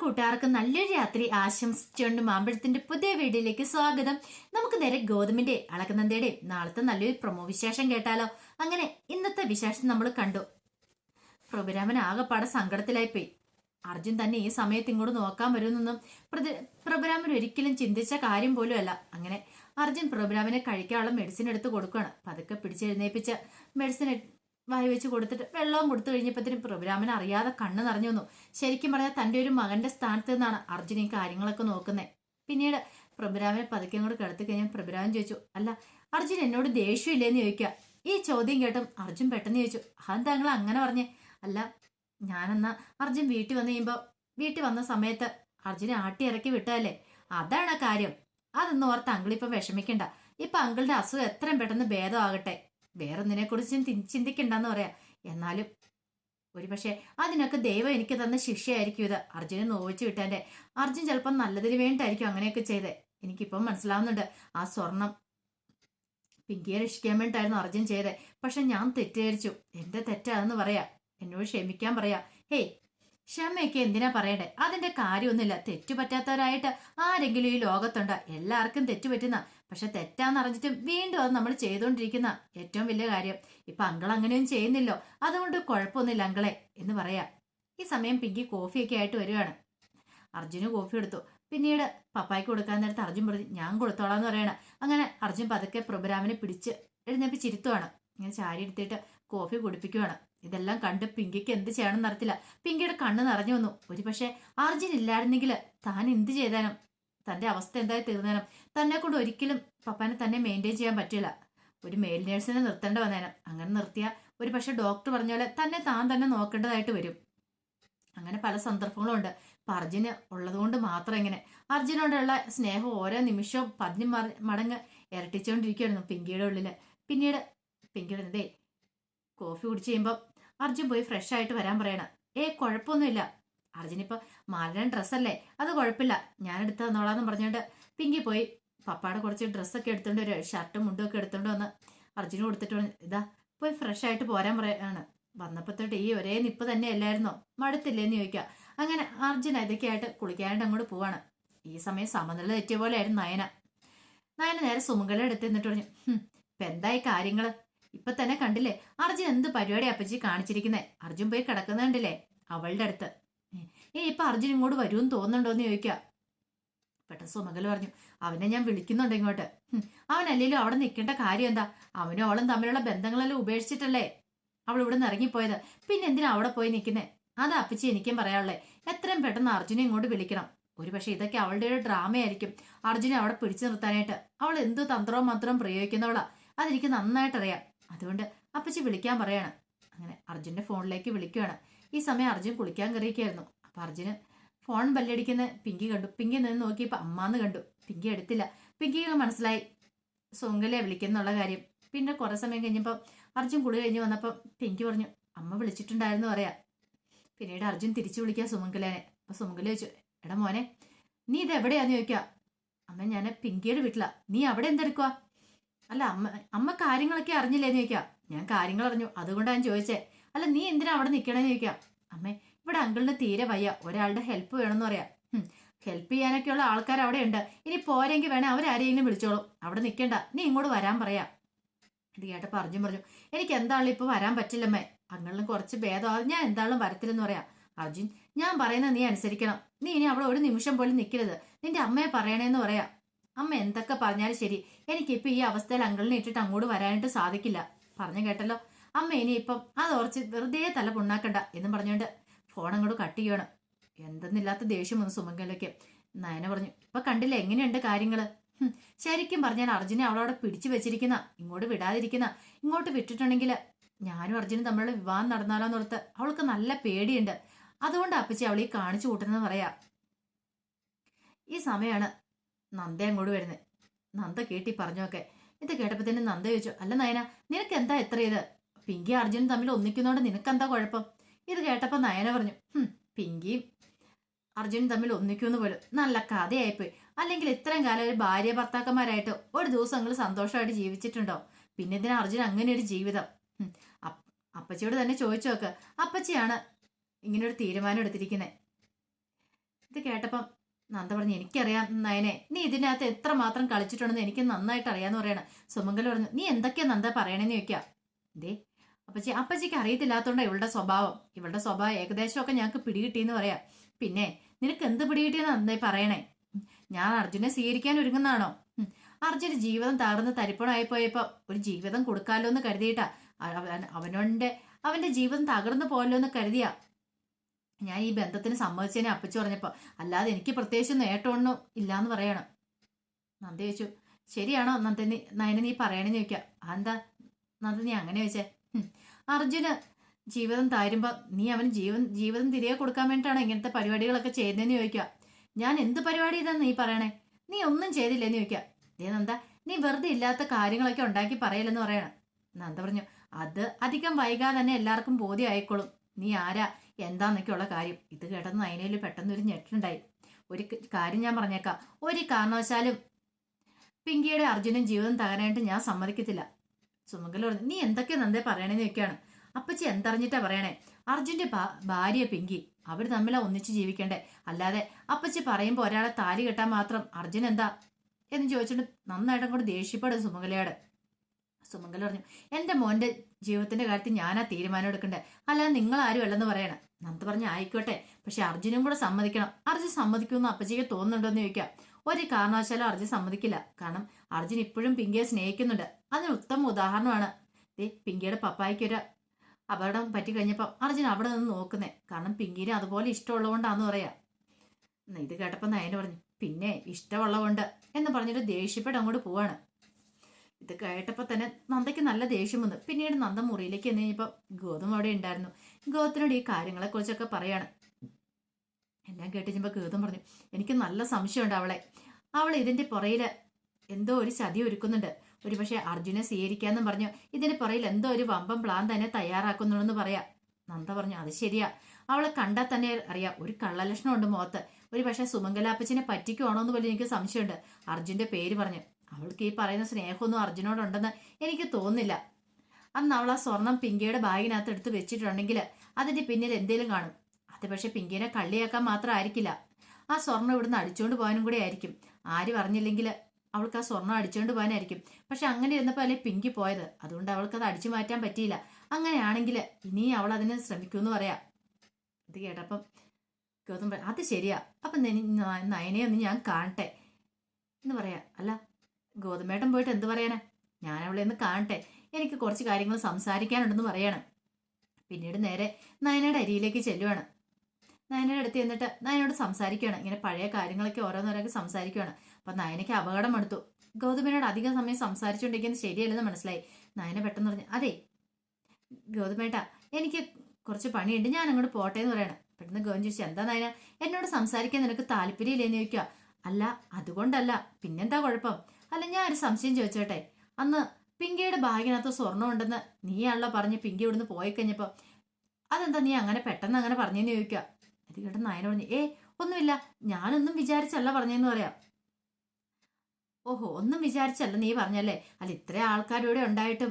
കൂട്ടുകാർക്ക് നല്ലൊരു രാത്രി ആശംസിച്ചുകൊണ്ട് മാമ്പഴത്തിന്റെ പുതിയ വീഡിയോയിലേക്ക് സ്വാഗതം. നമുക്ക് നേരെ ഗോതമ്പിന്റെ അളക്കുന്നന്തയുടെ നാളത്തെ നല്ലൊരു പ്രൊമോ വിശേഷം കേട്ടാലോ? അങ്ങനെ ഇന്നത്തെ വിശേഷം നമ്മൾ കണ്ടു. പ്രഭുരാമൻ ആകെപ്പാടെ സങ്കടത്തിലായിപ്പോയി. അർജുൻ തന്നെ ഈ സമയത്ത് ഇങ്ങോട്ട് നോക്കാൻ വരുമെന്നൊന്നും പ്രഭുരാമൻ ഒരിക്കലും ചിന്തിച്ച കാര്യം പോലും അല്ല. അങ്ങനെ അർജുൻ പ്രഭുരാമനെ കഴിക്കാനുള്ള മെഡിസിൻ എടുത്ത് കൊടുക്കുകയാണ് പതുക്കെ പിടിച്ചെഴുന്നേപ്പിച്ച് മെഡിസിൻ വായി വെച്ച് കൊടുത്തിട്ട് വെള്ളവും കൊടുത്തു കഴിഞ്ഞപ്പോഴത്തേനും പ്രഭുരാമൻ അറിയാതെ കണ്ണ് നിറഞ്ഞു വന്നു. ശരിക്കും പറഞ്ഞാൽ തന്റെ ഒരു മകന്റെ സ്ഥാനത്ത് നിന്നാണ് അർജുൻ ഈ കാര്യങ്ങളൊക്കെ നോക്കുന്നത് പിന്നീട് പ്രഭുരാമനെ പതുക്കെ അങ്ങോട്ട് കിടത്തി കഴിഞ്ഞാൽ പ്രഭുരാമൻ ചോദിച്ചു അല്ല അർജുൻ എന്നോട് ദേഷ്യമില്ലേന്ന് ചോദിക്കുക ഈ ചോദ്യം കേട്ടും അർജുൻ പെട്ടെന്ന് ചോദിച്ചു അത് താങ്കൾ അങ്ങനെ പറഞ്ഞേ? അല്ല ഞാനെന്നാ അർജുൻ വീട്ടിൽ വന്നു കഴിയുമ്പോൾ വീട്ടിൽ വന്ന സമയത്ത് അർജുനെ ആട്ടി ഇറക്കി വിട്ടതല്ലേ? അതാണ് കാര്യം. അതൊന്നും ഓർത്ത് അങ്കിൾ ഇപ്പൊ വിഷമിക്കണ്ട. ഇപ്പം അങ്കിളുടെ അസുഖം എത്രയും പെട്ടെന്ന് ഭേദമാകട്ടെ. വേറൊന്നിനെ കുറിച്ച് ചിന്തിക്കണ്ടെന്ന് പറയാം. എന്നാലും ഒരുപക്ഷെ അതിനൊക്കെ ദൈവം എനിക്ക് തന്ന ശിക്ഷയായിരിക്കും ഇത്. അർജുനെ നോവിച്ചു വിട്ടാന്റെ. അർജുൻ ചിലപ്പോൾ നല്ലതിന് വേണ്ടിയിട്ടായിരിക്കും അങ്ങനെയൊക്കെ ചെയ്തേ. എനിക്കിപ്പം മനസ്സിലാവുന്നുണ്ട്. ആ സ്വർണം പിങ്കിയെ രക്ഷിക്കാൻ വേണ്ടിയിട്ടായിരുന്നു അർജുൻ ചെയ്തേ. പക്ഷെ ഞാൻ തെറ്റിദ്ധരിച്ചു. എന്റെ തെറ്റാണെന്ന് പറയാ. എന്നോട് ക്ഷമിക്കാൻ പറയാ. ഹേയ് ക്ഷമയൊക്കെ എന്തിനാ പറയണ്ടേ? അതിന്റെ കാര്യമൊന്നുമില്ല. തെറ്റുപറ്റാത്തവരായിട്ട് ആരെങ്കിലും ഈ ലോകത്തുണ്ട്. എല്ലാവർക്കും തെറ്റുപറ്റുന്ന പക്ഷെ തെറ്റാന്ന് അറിഞ്ഞിട്ടും വീണ്ടും അത് നമ്മൾ ചെയ്തുകൊണ്ടിരിക്കുന്ന ഏറ്റവും വലിയ കാര്യം. ഇപ്പൊ അങ്കിൾ അങ്ങനെയൊന്നും ചെയ്യുന്നില്ലോ. അതുകൊണ്ട് കുഴപ്പമൊന്നുമില്ല അങ്കിളെ എന്ന് പറയാ. ഈ സമയം പിങ്കി കോഫിയൊക്കെ ആയിട്ട് വരികയാണ്. അർജുന് കോഫി എടുത്തു പിന്നീട് പപ്പായ്ക്ക് കൊടുക്കാൻ നേരത്ത് അർജുൻ പറഞ്ഞു ഞാൻ കൊടുത്തോളാന്ന് പറയണം. അങ്ങനെ അർജുൻ പതുക്കെ പ്രഭുരാമനെ പിടിച്ച് എഴുന്നേപ്പിച്ചിരുത്തുവാണ്. ഇങ്ങനെ ചാരി എടുത്തിട്ട് കോഫി കുടിപ്പിക്കുവാണ്. ഇതെല്ലാം കണ്ട് പിങ്കിക്ക് എന്ത് ചെയ്യണമെന്ന് അറിയത്തില്ല. പിങ്കിയുടെ കണ്ണ് നിറഞ്ഞു വന്നു. ഒരു പക്ഷേ അർജുൻ ഇല്ലായിരുന്നെങ്കിൽ താൻ എന്ത് ചെയ്താനും തന്റെ അവസ്ഥ എന്തായി തീർന്നേനും. തന്നെ കൊണ്ട് ഒരിക്കലും പപ്പാനെ തന്നെ മെയിന്റെയിൻ ചെയ്യാൻ പറ്റില്ല. ഒരു മെയിൽ നേഴ്സിനെ നിർത്തേണ്ട വന്നേനം. അങ്ങനെ നിർത്തിയ ഒരു പക്ഷെ ഡോക്ടർ പറഞ്ഞ പോലെ തന്നെ താൻ തന്നെ നോക്കേണ്ടതായിട്ട് വരും. അങ്ങനെ പല സന്ദർഭങ്ങളും ഉണ്ട്. അപ്പൊ അർജുന് ഉള്ളതുകൊണ്ട് മാത്രം ഇങ്ങനെ. അർജുനോടുള്ള സ്നേഹം ഓരോ നിമിഷവും മറ- മടങ്ങ് ഇരട്ടിച്ചുകൊണ്ടിരിക്കുകയായിരുന്നു പിങ്കിയുടെ ഉള്ളിൽ. പിന്നീട് പിങ്കിയുടെ ദേ കോഫി കുടിച്ച് കഴിയുമ്പോൾ അർജുൻ പോയി ഫ്രഷ് ആയിട്ട് വരാൻ പറയണം. ഏ കുഴപ്പമൊന്നുമില്ല. അർജുനിപ്പോ മാലിന ഡ്രസ്സല്ലേ അത് കുഴപ്പമില്ല. ഞാൻ എടുത്ത് തന്നോളാന്ന് പറഞ്ഞുകൊണ്ട് പിങ്കി പോയി. പപ്പാടെ കുറച്ച് ഡ്രസ്സൊക്കെ എടുത്തോണ്ട് ഒരു ഷർട്ടും മുണ്ടും ഒക്കെ എടുത്തോണ്ട് വന്ന് അർജുനും കൊടുത്തിട്ട് ഇതാ പോയി ഫ്രഷ് ആയിട്ട് പോരാൻ പറയാണ്. വന്നപ്പോ തൊട്ട് ഈ ഒരേ നിപ്പ് തന്നെ അല്ലായിരുന്നോ മടുത്തില്ലേന്ന് ചോദിക്കുക അങ്ങനെ അർജുൻ ഇതൊക്കെ ആയിട്ട് കുളിക്കാനായിട്ട് അങ്ങോട്ട് പോവാണ്. ഈ സമയം സമനില തെറ്റിയ പോലെ ആയിരുന്നു നയന. നയന നേരെ സുമംഗല എടുത്ത് എന്നിട്ട് പറഞ്ഞു "ഹും, ഇപ്പൊ എന്തായി കാര്യങ്ങൾ? ഇപ്പൊ തന്നെ കണ്ടില്ലേ? അർജുൻ എന്ത് പരിപാടി അപ്പച്ചി കാണിച്ചിരിക്കുന്നേ? അർജുൻ പോയി കിടക്കുന്ന കണ്ടില്ലേ? അവളുടെ അടുത്ത്. ഏ ഇപ്പൊ അർജുൻ ഇങ്ങോട്ട് വരുമെന്ന് തോന്നുന്നുണ്ടോന്ന് ചോദിക്കുക പെട്ടെന്ന് സുമകൽ പറഞ്ഞു അവനെ ഞാൻ വിളിക്കുന്നുണ്ട് ഇങ്ങോട്ട്. അവനല്ലേലും അവിടെ നിൽക്കേണ്ട കാര്യം എന്താ? അവനും അവളും തമ്മിലുള്ള ബന്ധങ്ങളെല്ലാം ഉപേക്ഷിച്ചിട്ടല്ലേ? അവൾ ഇവിടെ നിന്ന് ഇറങ്ങിപ്പോയത്. പിന്നെ എന്തിനാ അവിടെ പോയി നിൽക്കുന്നേ അത് അപ്പച്ചി എനിക്കും പറയാനുള്ളേ. എത്രയും പെട്ടെന്ന് അർജുനെ ഇങ്ങോട്ട് വിളിക്കണം. ഒരു പക്ഷെ ഇതൊക്കെ അവളുടെ ഒരു ഡ്രാമയായിരിക്കും. അർജുനെ അവിടെ പിടിച്ചു നിർത്താനായിട്ട്. അവൾ എന്ത് തന്ത്രവും മാത്രം പ്രയോഗിക്കുന്നവളാ. അതെനിക്ക് നന്നായിട്ട് അറിയാം അതുകൊണ്ട് അപ്പച്ചി വിളിക്കാൻ പറയണം. അങ്ങനെ അർജുന്റെ ഫോണിലേക്ക് വിളിക്കുകയാണ് ഈ സമയം അർജുൻ കുളിക്കാൻ കയറിയിരിക്കുകയായിരുന്നു. അപ്പം അർജുന് ഫോൺ ബല്ലടിക്കുന്ന പിങ്കി കണ്ടു. പിങ്കി നിന്ന് നോക്കിയപ്പോൾ അമ്മാന്ന് കണ്ടു. പിങ്കി എടുത്തില്ല. പിങ്കിക്ക് മനസ്സിലായി. സോങ്കലെ വിളിക്കുന്നുള്ള കാര്യം. പിന്നെ കുറേ സമയം കഴിഞ്ഞപ്പോൾ അർജുൻ കുളി കഴിഞ്ഞ് വന്നപ്പോൾ പിങ്കി പറഞ്ഞു അമ്മ വിളിച്ചിട്ടുണ്ടായിരുന്നു പറയാം. പിന്നീട് അർജുൻ തിരിച്ചു വിളിക്കുക സുമംഗലേനെ. അപ്പം സുമംഗല ചോദിച്ചു എടാ മോനെ നീ ഇത് എവിടെയാന്ന് ചോദിക്കുക അമ്മ ഞാൻ പിങ്കിയുടെ വീട്ടിലാണ് നീ അവിടെ എന്തെടുക്കുക അല്ല അമ്മ അമ്മ കാര്യങ്ങളൊക്കെ അറിഞ്ഞില്ലേന്ന് ചോദിക്കാം. ഞാൻ കാര്യങ്ങൾ അറിഞ്ഞു. അതുകൊണ്ടാണ് ചോദിച്ചേ. അല്ല നീ എന്തിനാ അവിടെ നിൽക്കണേന്ന് ചോദിക്കാം. അമ്മേ ഇവിടെ അങ്കിളിന് തീരെ വയ്യ. ഒരാളുടെ ഹെൽപ്പ് വേണമെന്ന് പറയാം. ഹെൽപ്പ് ചെയ്യാനൊക്കെയുള്ള ആൾക്കാർ അവിടെ ഉണ്ട് ഇനി പോരെങ്കിൽ വേണേ അവരാരെങ്കിലും വിളിച്ചോളൂ. അവിടെ നിൽക്കണ്ട നീ ഇങ്ങോട്ട് വരാൻ പറയാം. ഇത് കേട്ട് പറഞ്ഞു പറഞ്ഞു. എനിക്ക് എന്താളും ഇപ്പോൾ വരാൻ പറ്റില്ലമ്മേ. അങ്ങളിലും കുറച്ച് ഭേദമാകും ഞാൻ എന്താളും വരത്തില്ലെന്ന് പറയാം. അർജുൻ ഞാൻ പറയുന്നത് നീ അനുസരിക്കണം. നീ ഇനി അവിടെ ഒരു നിമിഷം പോലും നിൽക്കരുത് നിന്റെ അമ്മയെ പറയണേന്ന് പറയാം. അമ്മ എന്തൊക്കെ പറഞ്ഞാലും ശരി. എനിക്കിപ്പോ ഈ അവസ്ഥയിൽ അങ്കിളിനെ ഇട്ടിട്ട് അങ്ങോട്ട് വരാനായിട്ട് സാധിക്കില്ല. പറഞ്ഞു കേട്ടല്ലോ. അമ്മ ഇനിയിപ്പം അത് ഓർച്ച് വെറുതെ തല പൊണ്ണാക്കണ്ട എന്ന് പറഞ്ഞുകൊണ്ട് ഫോൺ അങ്ങോട്ട് കട്ട് ചെയ്യണം എന്തെന്നില്ലാത്ത ദേഷ്യം വന്നു സുമംഗലയ്ക്ക്. നയന പറഞ്ഞു ഇപ്പൊ കണ്ടില്ല എങ്ങനെയുണ്ട് കാര്യങ്ങൾ ശരിക്കും പറഞ്ഞാൽ അർജുനെ അവളവിടെ പിടിച്ചു വെച്ചിരിക്കുന്ന. ഇങ്ങോട്ട് വിടാതിരിക്കുന്ന. ഇങ്ങോട്ട് വിട്ടിട്ടുണ്ടെങ്കിൽ ഞാനും അർജുനും തമ്മിലുള്ള വിവാഹം നടന്നാലോന്നോർത്ത് അവൾക്ക് നല്ല പേടിയുണ്ട്. അതുകൊണ്ട് അപ്പച്ചി അവളീ കാണിച്ചു കൂട്ടുന്നത് പറയാ. ഈ സമയമാണ് നന്ദ അങ്ങോട്ട് വരുന്നത് നന്ദ കേട്ടി പറഞ്ഞൊക്കെ. ഇത് കേട്ടപ്പോ തന്നെ നന്ദ ചോദിച്ചു അല്ല നയന നിനക്ക് എന്താ എത്ര ഇത് പിങ്കി അർജുനും തമ്മിൽ ഒന്നിക്കുന്നോണ്ട് നിനക്കെന്താ കുഴപ്പം? ഇത് കേട്ടപ്പോ നയന പറഞ്ഞു "ഹും, പിങ്കിയും അർജുനും തമ്മിൽ ഒന്നിക്കുമെന്ന് പോലും. നല്ല കഥയായിപ്പോയി. അല്ലെങ്കിൽ ഇത്രയും കാലം ഒരു ഭാര്യ ഭർത്താക്കന്മാരായിട്ട് ഒരു ദിവസം നിങ്ങൾ സന്തോഷമായിട്ട് ജീവിച്ചിട്ടുണ്ടോ? പിന്നെ ഇതിന് അർജുൻ അങ്ങനെ ഒരു ജീവിതം? അപ്പച്ചിയോട് തന്നെ ചോദിച്ചു നോക്ക് അപ്പച്ചിയാണ് ഇങ്ങനെ ഒരു തീരുമാനം എടുത്തിരിക്കുന്നത് ഇത് കേട്ടപ്പം നന്ദ പറഞ്ഞു എനിക്കറിയാം നയനെ നീ ഇതിനകത്ത് എത്ര മാത്രം കളിച്ചിട്ടുണ്ടെന്ന് എനിക്ക് നന്നായിട്ട് അറിയാന്ന് പറയണം. സുമംഗൽ പറഞ്ഞു നീ എന്തൊക്കെയാ നന്ദ പറയണെന്ന് ചോദിക്കാം. ദേ അപ്പച്ചി അപ്പച്ചിക്ക് അറിയത്തില്ലാത്തോണ്ട ഇവളുടെ സ്വഭാവം. ഇവളുടെ സ്വഭാവം ഏകദേശമൊക്കെ ഞങ്ങൾക്ക് പിടികിട്ടിയെന്ന് പറയാം. പിന്നെ നിനക്ക് എന്ത് പിടികിട്ടിയെന്ന് നന്ദേ പറയണേ? ഞാൻ അർജുനെ സ്വീകരിക്കാൻ ഒരുങ്ങുന്നതാണോ. അർജുന് ജീവിതം തകർന്ന് തരിപ്പണമായി പോയപ്പോൾ ഒരു ജീവിതം കൊടുക്കാലോ എന്ന് കരുതിയിട്ടാ അവനോണ്ട് അവന്റെ ജീവിതം തകർന്നു പോകല്ലോ എന്ന് കരുതിയാ. ഞാൻ ഈ ബന്ധത്തിന് സമ്മതിച്ചതിനെ അപ്പച്ചു പറഞ്ഞപ്പോ അല്ലാതെ എനിക്ക് പ്രത്യേകിച്ച് നേട്ടമൊന്നും ഇല്ലാന്ന് പറയണം. നന്ദി ചോദിച്ചു. ശരിയാണോ? നന്ദി നയന നീ പറയണെന്ന് ചോദിക്കാം. അതെന്താ? നന്ദി നീ അങ്ങനെ ചോദിച്ചേ. അർജുന് ജീവിതം താരുമ്പോൾ നീ അവന് ജീവൻ ജീവിതം തിരികെ കൊടുക്കാൻ വേണ്ടിയിട്ടാണ് ഇങ്ങനത്തെ പരിപാടികളൊക്കെ ചെയ്യുന്നതെന്ന് ചോദിക്കുക ഞാൻ എന്ത് പരിപാടി ഇതെന്ന് നീ പറയണേ? നീ ഒന്നും ചെയ്തില്ലെന്ന് ചോദിക്കുക ദേ നന്ദ നീ വെറുതെ ഇല്ലാത്ത കാര്യങ്ങളൊക്കെ ഉണ്ടാക്കി പറയലെന്ന് പറയണം. നന്ദ പറഞ്ഞു അത് അധികം വൈകാതെ തന്നെ എല്ലാവർക്കും ബോധ്യമായിക്കോളും നീ ആരാ? എന്താന്നൊക്കെയുള്ള കാര്യം. ഇത് കേട്ടെന്ന് അതിനേൽ പെട്ടെന്ന് ഒരു ഞെട്ടുണ്ടായി. ഒരു കാര്യം ഞാൻ പറഞ്ഞേക്കാം. ഒരു കാരണവശാലും പിങ്കിയുടെ അർജുനും ജീവിതം തകരാനായിട്ട് ഞാൻ സമ്മതിക്കത്തില്ല. സുമംഗല പറഞ്ഞു നീ എന്തൊക്കെ നന്ദേ പറയണേന്ന് ചോദിക്കുകയാണ്. അപ്പച്ചി എന്തറിഞ്ഞിട്ടാ പറയണേ? അർജുന്റെ ഭാര്യ പിങ്കി അവർ തമ്മിലാ ഒന്നിച്ച് ജീവിക്കണ്ടേ? അല്ലാതെ അപ്പച്ചി പറയുമ്പോൾ ഒരാളെ താലി കെട്ടാൻ മാത്രം അർജുൻ എന്താ എന്ന് ചോദിച്ചിട്ട് നന്നായിട്ട് അങ്ങോട്ട് ദേഷ്യപ്പെടും സുമംഗലയോട്. സുമംഗല പറഞ്ഞു എന്റെ മോന്റെ ജീവിതത്തിന്റെ കാര്യത്തിൽ ഞാനാ തീരുമാനം എടുക്കണ്ടേ? അല്ലാതെ നിങ്ങൾ ആരും അല്ലെന്ന് പറയണം. നന്ദ പറഞ്ഞ ആയിക്കോട്ടെ. പക്ഷെ അർജുനും കൂടെ സമ്മതിക്കണം. അർജുൻ സമ്മതിക്കുമെന്ന് അപ്പച്ചിക്ക് തോന്നുന്നുണ്ടോ എന്ന് ചോദിക്കാം. ഒരു കാരണവശാലും അർജുൻ സമ്മതിക്കില്ല. കാരണം അർജുൻ ഇപ്പോഴും പിങ്കിയെ സ്നേഹിക്കുന്നുണ്ട്. അതിന് ഉത്തമ ഉദാഹരണമാണ്. ദേ പിങ്കിയുടെ പപ്പായ്ക്ക് ഒരു അപകടം പറ്റി കഴിഞ്ഞപ്പോൾ അർജുൻ അവിടെ നിന്ന് നോക്കുന്നേ. കാരണം പിങ്കിനെ അതുപോലെ ഇഷ്ടമുള്ളതുകൊണ്ടാന്ന് പറയാ. ഇത് കേട്ടപ്പോൾ നയന പറഞ്ഞു പിന്നെ ഇഷ്ടമുള്ളതുകൊണ്ട് എന്ന് പറഞ്ഞിട്ട് ദേഷ്യപ്പെട്ട് അങ്ങോട്ട് പോവാണ്. ഇത് കേട്ടപ്പോൾ തന്നെ നന്ദയ്ക്ക് നല്ല ദേഷ്യം വന്നു. പിന്നീട് നന്ദ മുറിയിലേക്ക് എന്ന് കഴിഞ്ഞപ്പോൾ ഗോതം അവിടെ ഉണ്ടായിരുന്നു. ഗൗതത്തിനോട് ഈ കാര്യങ്ങളെക്കുറിച്ചൊക്കെ പറയാണ്. എല്ലാം കേട്ട് കഴിഞ്ഞപ്പോൾ ഗൗതം പറഞ്ഞു എനിക്ക് നല്ല സംശയമുണ്ട് അവളെ. അവൾ ഇതിന്റെ പുറയിൽ എന്തോ ഒരു ചതി ഒരുക്കുന്നുണ്ട്. ഒരു പക്ഷേ അർജുനെ സ്വീകരിക്കാന്നും പറഞ്ഞു. ഇതിന് പുറയിൽ എന്തോ ഒരു വമ്പം പ്ലാൻ തന്നെ തയ്യാറാക്കുന്നുണ്ടെന്ന് പറയാം. നന്ദ പറഞ്ഞു അത് ശരിയാ. അവളെ കണ്ടാൽ തന്നെ അറിയാം. ഒരു കള്ളലക്ഷണം ഉണ്ട് മുഖത്ത് ഒരു പക്ഷേ സുമംഗലാപ്പച്ചിനെ പറ്റിക്കുവാണോ എന്ന് പോലും എനിക്ക് സംശയമുണ്ട് അർജുന്റെ പേര് പറഞ്ഞു. അവൾക്ക് ഈ പറയുന്ന സ്നേഹമൊന്നും അർജുനോടുണ്ടെന്ന് എനിക്ക് തോന്നുന്നില്ല. അന്ന് അവൾ ആ സ്വർണം പിങ്കിയുടെ ബാഗിനകത്ത് എടുത്ത് വെച്ചിട്ടുണ്ടെങ്കിൽ അതിന്റെ പിന്നിൽ എന്തേലും കാണും. അത് പക്ഷെ പിങ്കിനെ കള്ളിയാക്കാൻ മാത്രമായിരിക്കില്ല. ആ സ്വർണം ഇവിടുന്ന് അടിച്ചുകൊണ്ട് പോകാനും കൂടെ ആയിരിക്കും. ആര് പറഞ്ഞില്ലെങ്കിൽ അവൾക്ക് ആ സ്വർണം അടിച്ചുകൊണ്ട് പോകാനായിരിക്കും. പക്ഷെ അങ്ങനെ ഇരുന്നപ്പോൾ അല്ലേ പിങ്കി പോയത്? അതുകൊണ്ട് അവൾക്ക് അത് അടിച്ചു മാറ്റാൻ പറ്റിയില്ല. അങ്ങനെയാണെങ്കിൽ ഇനി അവൾ അതിന് ശ്രമിക്കുമെന്ന് പറയാം. ഇത് കേട്ടപ്പം ഗൗതം അത് ശരിയാ. അപ്പം നെനി- നയനെ ഒന്ന് ഞാൻ കാണട്ടെ എന്ന് പറയാം. അല്ല ഗൗതമേട്ടൻ പോയിട്ട് എന്ത് പറയാനാ? ഞാൻ അവളെ ഒന്ന് കാണട്ടെ. എനിക്ക് കുറച്ച് കാര്യങ്ങൾ സംസാരിക്കാനുണ്ടെന്ന് പറയണം. പിന്നീട് നേരെ നയനയുടെ അരിയിലേക്ക് ചെല്ലുവാണ്. നയനയുടെ അടുത്ത് ചെന്നിട്ട് നയനോട് സംസാരിക്കുകയാണ് ഇങ്ങനെ പഴയ കാര്യങ്ങളൊക്കെ ഓരോന്നോരോക്കെ സംസാരിക്കുകയാണ് അപ്പം നയനയ്ക്ക് അപകടം എടുത്തു ഗൗതമേനോട് അധികം സമയം സംസാരിച്ചുകൊണ്ടിരിക്കുന്നത് ശരിയല്ലെന്ന് മനസ്സിലായി. നയന പെട്ടെന്ന് പറഞ്ഞു അതെ ഗൗതമേട്ട എനിക്ക് കുറച്ച് പണിയുണ്ട്. ഞാൻ അങ്ങോട്ട് പോട്ടെ എന്ന് പറയണം. പെട്ടെന്ന് ഗൗതം ചോദിച്ചു എന്താ നയന? എന്നോട് സംസാരിക്കാൻ നിനക്ക് താല്പര്യമില്ലേന്ന് ചോദിക്കുക അല്ല അതുകൊണ്ടല്ല. പിന്നെന്താ കുഴപ്പം? അല്ല ഞാൻ ഒരു സംശയം ചോദിച്ചോട്ടെ. അന്ന് പിങ്കിയുടെ ബാഗിനകത്ത് സ്വർണം ഉണ്ടെന്ന് നീയാണല്ലോ പറഞ്ഞ് പിങ്കി ഇവിടുന്ന് പോയി കഴിഞ്ഞപ്പോൾ അതെന്താ നീ അങ്ങനെ പെട്ടെന്ന് അങ്ങനെ പറഞ്ഞെന്ന് ചോദിക്കുക? ഇത് കേട്ട നായന പറഞ്ഞു ഏ ഒന്നുമില്ല. ഞാനൊന്നും വിചാരിച്ചല്ല പറഞ്ഞെന്ന് പറയാം. ഓഹോ ഒന്നും വിചാരിച്ചല്ല നീ പറഞ്ഞല്ലേ? അല്ല ഇത്ര ആൾക്കാരിവിടെ ഉണ്ടായിട്ടും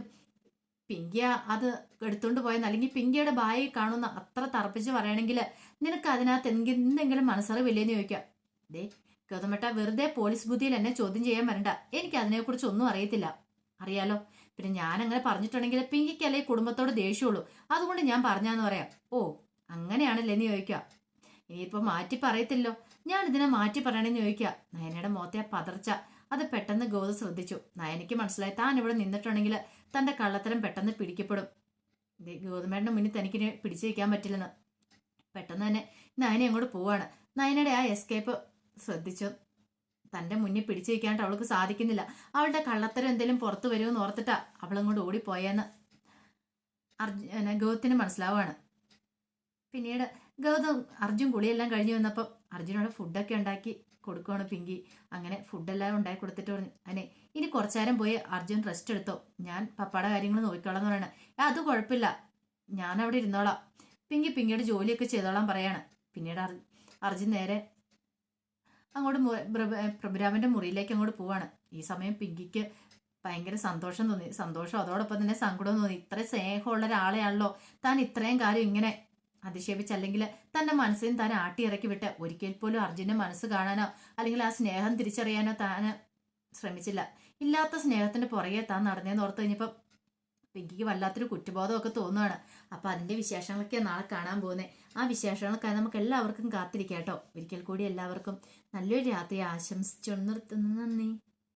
പിങ്കിയ അത് എടുത്തോണ്ട് പോയെന്ന്. അല്ലെങ്കിൽ പിങ്കിയുടെ ബായി കാണുന്ന അത്ര തറപ്പിച്ച് പറയണമെങ്കിൽ നിനക്ക് അതിനകത്ത് എന്തെങ്കിലും മനസ്സറിവില്ലേന്ന് ചോദിക്കാം ദേ ഗൗതമേട്ട വെറുതെ പോലീസ് ബുദ്ധിയിൽ എന്നെ ചോദ്യം ചെയ്യാൻ വരണ്ട. എനിക്ക് അതിനെക്കുറിച്ച് ഒന്നും അറിയത്തില്ല. അറിയാലോ? പിന്നെ ഞാൻ അങ്ങനെ പറഞ്ഞിട്ടുണ്ടെങ്കിൽ പിങ്കിക്കല്ലേ കുടുംബത്തോട് ദേഷ്യമുള്ളൂ അതുകൊണ്ട് ഞാൻ പറഞ്ഞാന്ന് പറയാം. ഓ അങ്ങനെയാണല്ലേ എന്ന് ചോദിക്കുക. ഇനിയിപ്പോ മാറ്റി പറയത്തില്ലോ. ഞാൻ ഇതിനെ മാറ്റി പറയണെന്ന് ചോദിക്കുക. നയനയുടെ മുഖത്തെ ആ പതർച്ച അത് പെട്ടെന്ന് ഗോത ശ്രദ്ധിച്ചു. നയനയ്ക്ക് മനസ്സിലായി. താൻ ഇവിടെ നിന്നിട്ടുണ്ടെങ്കിൽ തന്റെ കള്ളത്തരം പെട്ടെന്ന് പിടിക്കപ്പെടും. ദേ, ഗൗതമേട്ടന്റെ മുന്നിൽ തനിക്ക് പിടിച്ചു വയ്ക്കാൻ പറ്റില്ലെന്ന്. പെട്ടെന്ന് തന്നെ നയന അങ്ങോട്ട് പോവാണ്. നയനയുടെ ആ എസ്കേപ്പ് ശ്രദ്ധിച്ചു. തന്റെ മുന്നിൽ പിടിച്ചു വയ്ക്കാനായിട്ട് അവൾക്ക് സാധിക്കുന്നില്ല. അവളുടെ കള്ളത്തരം എന്തെങ്കിലും പുറത്തു വരുമെന്ന് ഓർത്തിട്ടാ അവളങ്ങോട്ട് ഓടിപ്പോയെന്ന് അർജുന ഗൗതത്തിന് മനസ്സിലാവുകയാണ്. പിന്നീട് ഗൗതം അർജുൻ കുളിയെല്ലാം കഴിഞ്ഞു വന്നപ്പോൾ അർജുനോട് ഫുഡൊക്കെ ഉണ്ടാക്കി കൊടുക്കുവാണ് പിങ്കി. അങ്ങനെ ഫുഡെല്ലാം ഉണ്ടാക്കി കൊടുത്തിട്ട് പറഞ്ഞു അതിനെ ഇനി കുറച്ചേരം പോയി അർജുൻ റെസ്റ്റ് എടുത്തോ. ഞാൻ പപ്പയുടെ കാര്യങ്ങൾ നോക്കിക്കോളാം എന്ന് പറയണേ. അത് കുഴപ്പമില്ല. ഞാൻ അവിടെ ഇരുന്നോളാം. പിങ്കി പിങ്കിയുടെ ജോലിയൊക്കെ ചെയ്തോളാം പറയാണ്. പിന്നീട് അർ- അർജുൻ നേരെ അങ്ങോട്ട് പ്രഭുരാമന്റെ മുറിയിലേക്ക് അങ്ങോട്ട് പോവാണ്. ഈ സമയം പിങ്കിക്ക് ഭയങ്കര സന്തോഷം തോന്നി. സന്തോഷം. അതോടൊപ്പം തന്നെ സങ്കടം തോന്നി. ഇത്ര സ്നേഹമുള്ള ഒരാളെയാണല്ലോ. താൻ ഇത്രയും കാര്യം ഇങ്ങനെ അധിക്ഷേപിച്ച് അല്ലെങ്കിൽ തന്റെ മനസ്സിന് താൻ ആട്ടിയിറക്കി വിട്ട് ഒരിക്കൽ പോലും അർജുന്റെ മനസ്സ് കാണാനോ അല്ലെങ്കിൽ ആ സ്നേഹം തിരിച്ചറിയാനോ താൻ ശ്രമിച്ചില്ല. ഇല്ലാത്ത സ്നേഹത്തിന്റെ പുറകെ താൻ നടന്നേന്ന് ഓർത്ത് കഴിഞ്ഞപ്പോൾ പിങ്കിക്ക് വല്ലാത്തൊരു കുറ്റബോധമൊക്കെ തോന്നുകയാണ് അപ്പോൾ അതിന്റെ വിശേഷങ്ങളൊക്കെ നാളെ കാണാൻ പോകുന്നത് ആ വിശേഷങ്ങളൊക്കെ നമുക്ക് എല്ലാവർക്കും കാത്തിരിക്കാം കേട്ടോ. ഒരിക്കൽ കൂടി എല്ലാവർക്കും നല്ലൊരു രാത്രി ആശംസിച്ചു നിർത്തുന്നു നന്ദി.